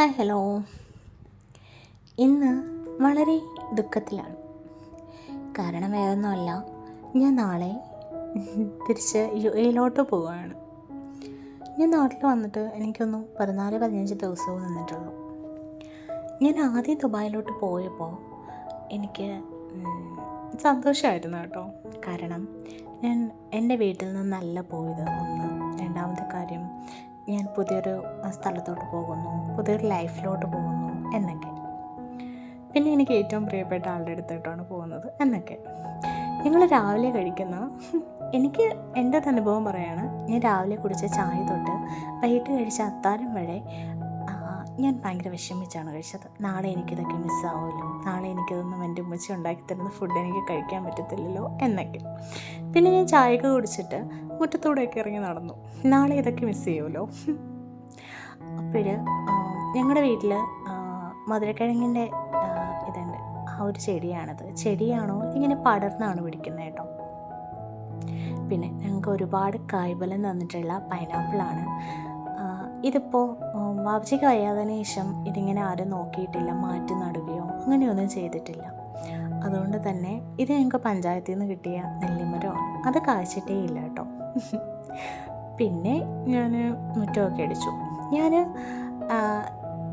Hi hello. ഇന്ന് വളരെ ദുഃഖത്തിലാണ്. കാരണം വേറൊന്നുമല്ല ഞാൻ നാളെ തിരിച്ച് യു എയിലോട്ട് പോവുകയാണ്. ഞാൻ നാട്ടിൽ വന്നിട്ട് എനിക്കൊന്നും പതിനാല് പതിനഞ്ച് ദിവസവും നിന്നിട്ടുള്ളൂ. ഞാൻ ആദ്യം ദുബായിലോട്ട് പോയപ്പോൾ എനിക്ക് സന്തോഷമായിരുന്നു കേട്ടോ. കാരണം ഞാൻ എന്റെ വീട്ടിൽ നിന്നല്ല പോയത്. ഒന്ന് രണ്ടാമത്തെ കാര്യം ഞാൻ പുതിയൊരു സ്ഥലത്തോട്ട് പോകുന്നു പുതിയൊരു ലൈഫിലോട്ട് പോകുന്നു എന്നൊക്കെ. പിന്നെ എനിക്ക് ഏറ്റവും പ്രിയപ്പെട്ട ആളുടെ അടുത്തോട്ടാണ് പോകുന്നത് എന്നൊക്കെ. ഞങ്ങൾ രാവിലെ കഴിക്കുന്ന എനിക്ക് എന്റെ അനുഭവം പറയാണ് ഞാൻ രാവിലെ കുടിച്ച ചായ തൊട്ട് വൈകിട്ട് കഴിച്ച അത്താരം വരെ ഞാൻ ഭയങ്കര വിഷമിച്ചാണ് കഴിച്ചത്. നാളെ എനിക്കിതൊക്കെ മിസ്സാവുമല്ലോ നാളെ എനിക്കിതൊന്നും എന്റെ ഉമ്മച്ചി ഉണ്ടാക്കി തരുന്ന ഫുഡ് എനിക്ക് കഴിക്കാൻ പറ്റത്തില്ലല്ലോ എന്നൊക്കെ. പിന്നെ ഞാൻ ചായയൊക്കെ കുടിച്ചിട്ട് മുറ്റത്തൂടെയൊക്കെ ഇറങ്ങി നടന്നു. നാളെ ഇതൊക്കെ മിസ് ചെയ്യുമല്ലോ. അപ്പോൾ ഞങ്ങളുടെ വീട്ടിൽ മധുരക്കിഴങ്ങിന്റെ ഇതുണ്ട്. ആ ഒരു ചെടിയാണത്. ചെടിയാണോ? ഇങ്ങനെ പടർന്നാണ് പിടിക്കുന്നത് കേട്ടോ. പിന്നെ ഞങ്ങൾക്ക് ഒരുപാട് കായ്ബലം തന്നിട്ടുള്ള പൈനാപ്പിളാണ്. ഇതിപ്പോൾ വാപ്ചിക്ക് വയ്യാതിന് ശേഷം ഇതിങ്ങനെ ആരും നോക്കിയിട്ടില്ല. മാറ്റി നടുകയോ അങ്ങനെയൊന്നും ചെയ്തിട്ടില്ല. അതുകൊണ്ട് തന്നെ ഇത് ഞങ്ങൾക്ക് പഞ്ചായത്തിൽ നിന്ന് കിട്ടിയ നെല്ലിമരോ അത് കായ്ച്ചിട്ടേ ഇല്ല കേട്ടോ. പിന്നെ ഞാൻ മുറ്റമൊക്കെ അടിച്ചു. ഞാൻ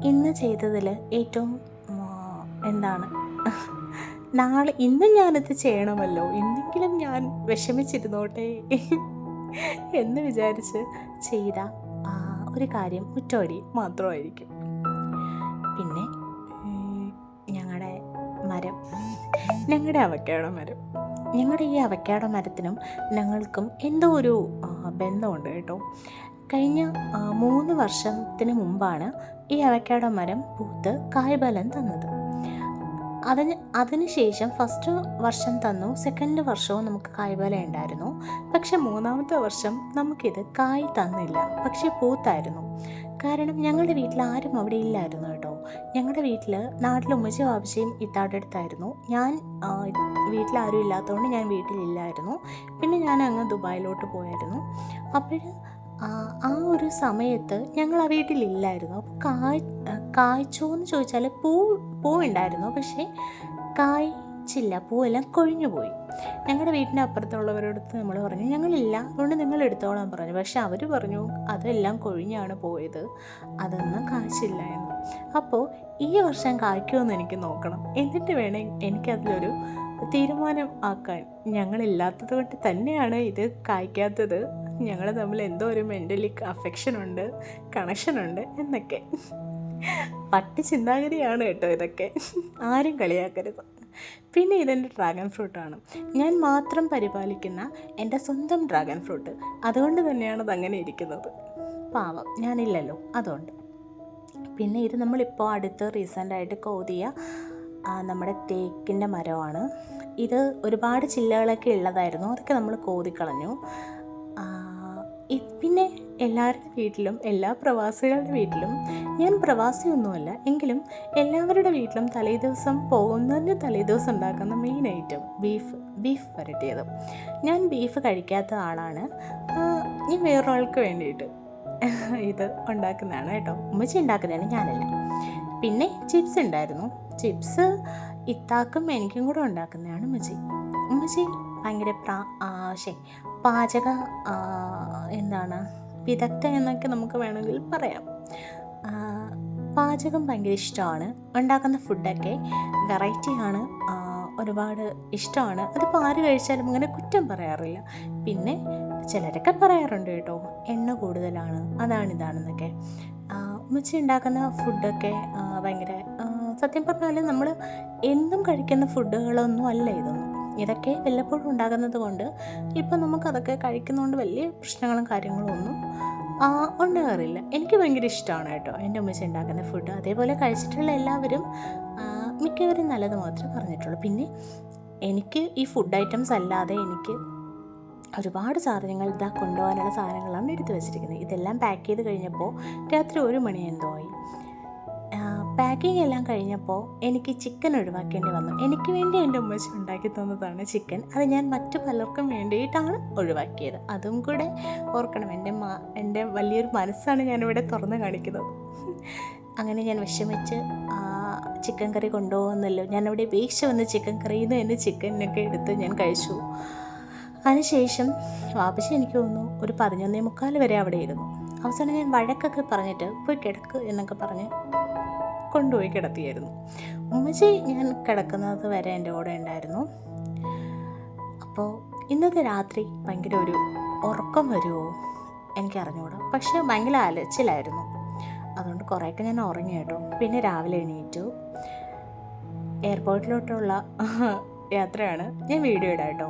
ഇന്ന് ചെയ്തതിൽ ഏറ്റവും എന്താണ് നാളെ ഇന്നും ഞാനത് ചെയ്യണമല്ലോ. എന്തെങ്കിലും ഞാൻ വിഷമിച്ചിരുന്നോട്ടെ എന്ന് വിചാരിച്ച് ചെയ്ത ഒരു കാര്യം മുറ്റോടി മാത്രമായിരിക്കും. പിന്നെ ഞങ്ങളുടെ മരം. ഞങ്ങളുടെ അവക്കാട മരം. ഞങ്ങളുടെ ഈ അവക്കാട മരത്തിനും ഞങ്ങൾക്കും എന്തോ ഒരു ബന്ധമുണ്ട് കേട്ടോ. കഴിഞ്ഞ മൂന്ന് വർഷത്തിന് മുമ്പാണ് ഈ അവക്കാട മരം പൂത്ത് കായ്ഫലം തന്നത്. അതിന് അതിനുശേഷം ഫസ്റ്റ് വർഷം തന്നു സെക്കൻഡ് വർഷവും നമുക്ക് കായ്ഫലം ഉണ്ടായിരുന്നു. പക്ഷെ മൂന്നാമത്തെ വർഷം നമുക്കിത് കായ് തന്നില്ല. പക്ഷെ പൂത്തായിരുന്നു. കാരണം ഞങ്ങളുടെ വീട്ടിൽ ആരും അവിടെ ഇല്ലായിരുന്നു കേട്ടോ. ഞങ്ങളുടെ വീട്ടിൽ നാട്ടിൽ ഉമ്മച്ചി വാപ്പച്ചിയും ഇത്താടെ അടുത്തായിരുന്നു. ഞാൻ ആരും ഇല്ലാത്തതുകൊണ്ട് ഞാൻ വീട്ടിലില്ലായിരുന്നു. പിന്നെ ഞാൻ അങ്ങ് ദുബായിലോട്ട് പോയായിരുന്നു. അപ്പോൾ ആ ഒരു സമയത്ത് ഞങ്ങൾ ആ വീട്ടിലില്ലായിരുന്നു. അപ്പോൾ കായ് കായ്ച്ചോ എന്ന് ചോദിച്ചാൽ പൂ പൂവുണ്ടായിരുന്നു. പക്ഷേ കായ്ച്ചില്ല പൂവെല്ലാം കൊഴിഞ്ഞു പോയി. ഞങ്ങളുടെ വീടിന്റെ അപ്പുറത്തുള്ളവരടുത്ത് നമ്മൾ പറഞ്ഞു ഞങ്ങളില്ല അതുകൊണ്ട് നിങ്ങൾ എടുത്തോളാൻ പറഞ്ഞു. പക്ഷെ അവർ പറഞ്ഞു അതെല്ലാം കൊഴിഞ്ഞാണ് പോയത് അതൊന്നും കാശില്ല എന്ന്. അപ്പോൾ ഈ വർഷം കായ്ക്കുമെന്ന് എനിക്ക് നോക്കണം. എന്നിട്ട് വേണം എനിക്കതിലൊരു തീരുമാനം ആക്കാൻ. ഞങ്ങളില്ലാത്തത് കൊണ്ട് തന്നെയാണ് ഇത് കായ്ക്കാത്തത്. ഞങ്ങൾ തമ്മിൽ എന്തോ ഒരു മെന്റലി കണക്ഷൻ ഉണ്ട് എന്നൊക്കെ. പട്ടി ചിന്താഗതിയാണ് കേട്ടോ ഇതൊക്കെ. ആരും കളിയാക്കരുത്. പിന്നെ ഇതെന്റെ ഡ്രാഗൺ ഫ്രൂട്ടാണ്. ഞാൻ മാത്രം പരിപാലിക്കുന്ന എന്റെ സ്വന്തം ഡ്രാഗൺ ഫ്രൂട്ട്. അതുകൊണ്ട് തന്നെയാണ് അതങ്ങനെ ഇരിക്കുന്നത്. പാവം ഞാനില്ലല്ലോ അതുകൊണ്ട്. പിന്നെ ഇത് നമ്മളിപ്പോൾ അടുത്ത് റീസെന്റായിട്ട് കോതിയ നമ്മുടെ തേക്കിന്റെ മരമാണ്. ഇത് ഒരുപാട് ചില്ലകളൊക്കെ ഉള്ളതായിരുന്നു. അതൊക്കെ നമ്മൾ കോതിക്കളഞ്ഞു. പിന്നെ എല്ലാവരുടെ വീട്ടിലും എല്ലാ പ്രവാസികളുടെ വീട്ടിലും ഞാൻ പ്രവാസിയൊന്നുമല്ല എങ്കിലും എല്ലാവരുടെ വീട്ടിലും തലേദിവസം പോകുന്നതിന് തലേ ദിവസം ഉണ്ടാക്കുന്ന മെയിൻ ഐറ്റം ബീഫ് ബീഫ് വരട്ടിയത്. ഞാൻ ബീഫ് കഴിക്കാത്ത ആളാണ്. ഈ വേറൊരാൾക്ക് വേണ്ടിയിട്ട് ഇത് ഉണ്ടാക്കുന്നതാണ് കേട്ടോ. ഉമ്മച്ചി ഉണ്ടാക്കുന്നതാണ് ഞാനല്ല. പിന്നെ ചിപ്സ് ഉണ്ടായിരുന്നു. ചിപ്സ് ഇത്താക്കും എനിക്കും കൂടെ ഉണ്ടാക്കുന്നതാണ് ഉമ്മച്ചി. ഉമ്മച്ചി ഭയങ്കര പ്രാ ശരി പാചക എന്താണ് വിദഗ്ധ എന്നൊക്കെ നമുക്ക് വേണമെങ്കിൽ പറയാം. പാചകം ഭയങ്കര ഇഷ്ടമാണ്. ഉണ്ടാക്കുന്ന ഫുഡൊക്കെ വെറൈറ്റിയാണ് ഒരുപാട് ഇഷ്ടമാണ്. അതിപ്പോൾ ആര് കഴിച്ചാലും അങ്ങനെ കുറ്റം പറയാറില്ല. പിന്നെ ചിലരൊക്കെ പറയാറുണ്ട് കേട്ടോ എണ്ണ കൂടുതലാണ് അതാണിതാണെന്നൊക്കെ ഉമ്മച്ച ഉണ്ടാക്കുന്ന ഫുഡൊക്കെ ഭയങ്കര സത്യം പറഞ്ഞാൽ നമ്മൾ എന്നും കഴിക്കുന്ന ഫുഡുകളൊന്നും അല്ല ഇതൊന്നും. ഇതൊക്കെ വല്ലപ്പോഴും ഉണ്ടാകുന്നത് കൊണ്ട് ഇപ്പം നമുക്കതൊക്കെ കഴിക്കുന്നതുകൊണ്ട് വലിയ പ്രശ്നങ്ങളും കാര്യങ്ങളും ഒന്നും ഉണ്ടാകാറില്ല. എനിക്ക് ഭയങ്കര ഇഷ്ടമാണ് കേട്ടോ എന്റെ ഉമ്മച്ച ഉണ്ടാക്കുന്ന ഫുഡ് അതേപോലെ കഴിച്ചിട്ടുള്ള എല്ലാവരും മിക്കവരും നല്ലത് മാത്രമേ പറഞ്ഞിട്ടുള്ളൂ. പിന്നെ എനിക്ക് ഈ ഫുഡ് ഐറ്റംസ് അല്ലാതെ എനിക്ക് ഒരുപാട് സാധനങ്ങൾ ഇതാ കൊണ്ടുപോകാനുള്ള സാധനങ്ങളാണ് എടുത്തു വെച്ചിരിക്കുന്നത്. ഇതെല്ലാം പാക്ക് ചെയ്ത് കഴിഞ്ഞപ്പോൾ രാത്രി ഒരു മണി എന്തോ ആയി. പാക്കിംഗ് എല്ലാം കഴിഞ്ഞപ്പോൾ എനിക്ക് ചിക്കൻ ഒഴിവാക്കേണ്ടി വന്നു. എനിക്ക് വേണ്ടി എന്റെ ഉമ്മച്ചി ഉണ്ടാക്കി തന്നതാണ് ചിക്കൻ. അത് ഞാൻ മറ്റു പലർക്കും വേണ്ടിയിട്ടാണ് ഒഴിവാക്കിയത്. അതും കൂടെ ഓർക്കണം എന്റെ മാ എന്റെ വലിയൊരു മനസ്സാണ് ഞാനിവിടെ തുറന്ന് കാണിക്കുന്നത്. അങ്ങനെ ഞാൻ വിഷമിച്ച് ആ ചിക്കൻ കറി കൊണ്ടുപോകുന്നല്ലോ. ഞാനവിടെ ഉപേക്ഷിച്ച് വന്ന ചിക്കൻ കറിയിൽ നിന്ന് എന്റെ ചിക്കനൊക്കെ എടുത്ത് ഞാൻ കഴിച്ചു. അതിനുശേഷം വാപ്പച്ചി എനിക്ക് തോന്നുന്നു ഒരു പതിനൊന്നേ മുക്കാൽ വരെ അവിടെ ഇരുന്നു. അവസാനം ഞാൻ വഴക്കൊക്കെ പറഞ്ഞിട്ട് പോയി കിടക്ക് എന്നൊക്കെ പറഞ്ഞ് കൊണ്ടുപോയി കിടത്തിയായിരുന്നു. ഉമ്മച്ചി ഞാൻ കിടക്കുന്നത് വരെ എന്റെ കൂടെ ഉണ്ടായിരുന്നു. അപ്പോൾ ഇന്നത്തെ രാത്രി ഭയങ്കര ഒരു ഉറക്കം വരുമോ? എനിക്കറിഞ്ഞുകൂടാ പക്ഷെ ഭയങ്കര അലച്ചിലായിരുന്നു. അതുകൊണ്ട് കുറേയൊക്കെ ഞാൻ ഉറങ്ങി കേട്ടോ. പിന്നെ രാവിലെ എണീറ്റു. എയർപോർട്ടിലോട്ടുള്ള യാത്രയാണ് ഞാൻ വീഡിയോ ഇടാം കേട്ടോ.